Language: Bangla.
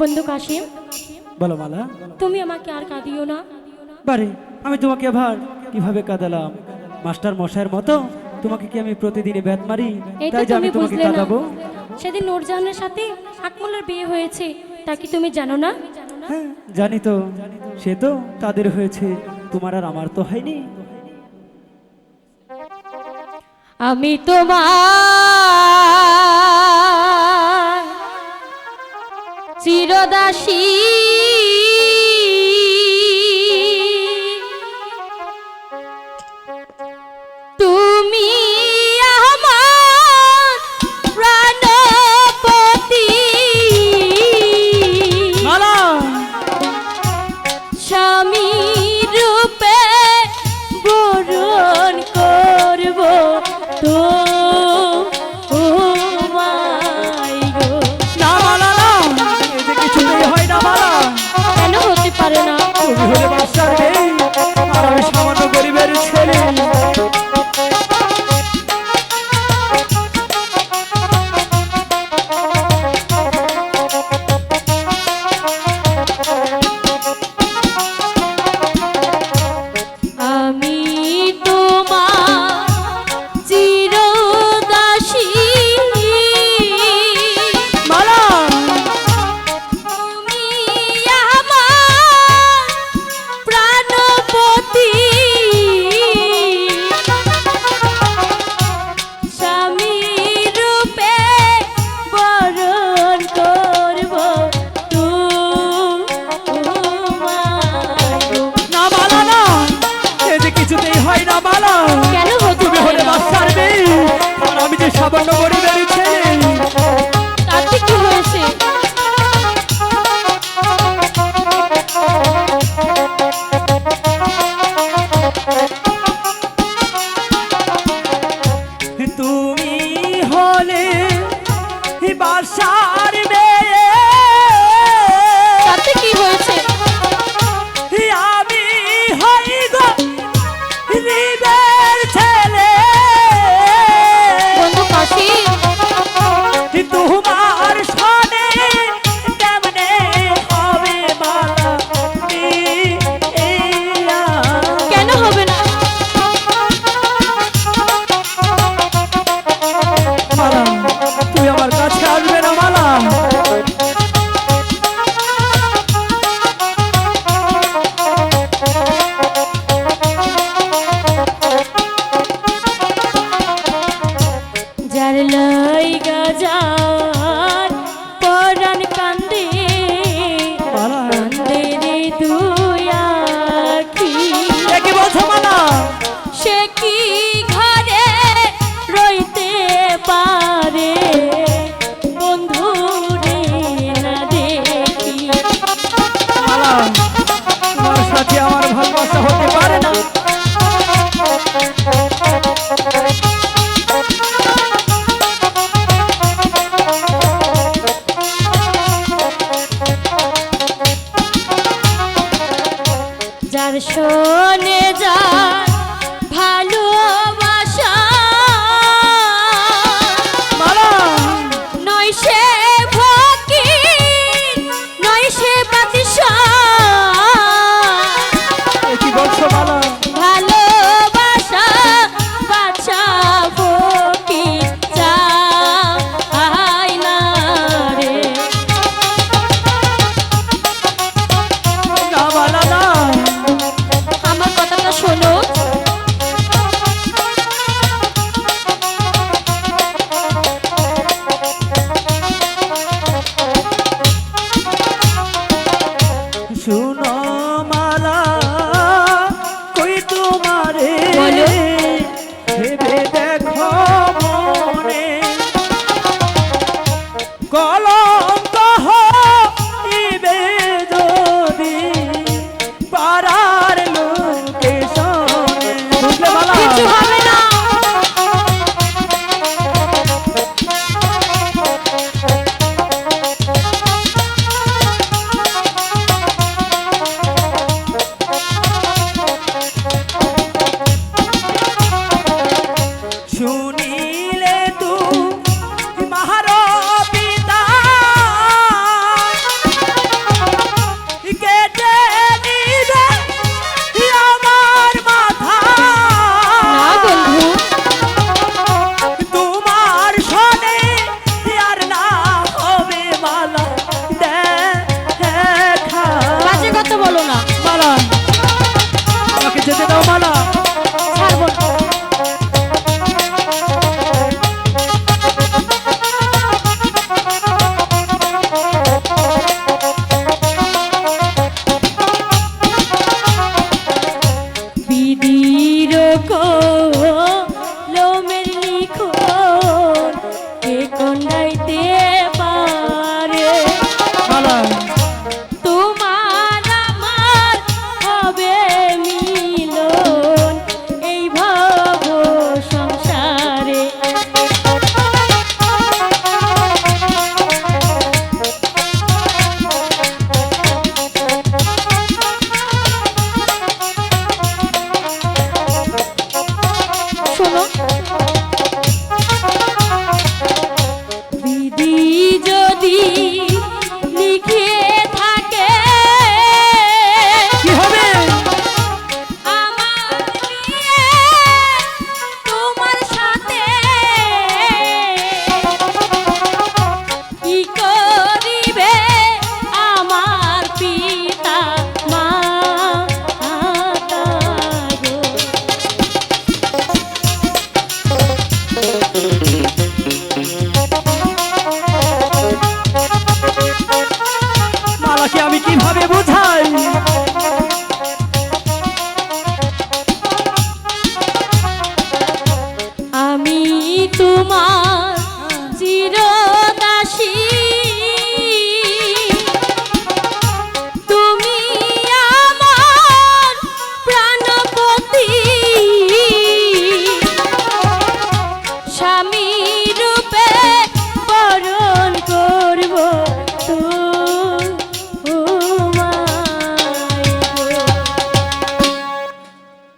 বন্ধু কাশিম বলো বালা তুমি আমাকে আর কাঁদিও না। বারে আমি তোমাকে আবার কীভাবে কাঁদালাম? মাস্টার মশাইয়ের মতো তোমাকে কি আমি প্রতিদিন ব্যাট মারি? তাই যে আমি তোমাকে কাঁদাবো? সেদিন নূরজাহানের সাথে আকমলের বিয়ে হয়েছে। তা কি তুমি জানো না? হ্যাঁ, জানি তো। সে তো তাদের হয়েছে। তোমার আর আমার তো হয়নি। আমি তোমার চিরদাসী ভুলবাসারে Abang nombor 就他 মালাকে আমি বোঝাই? আমি তোমার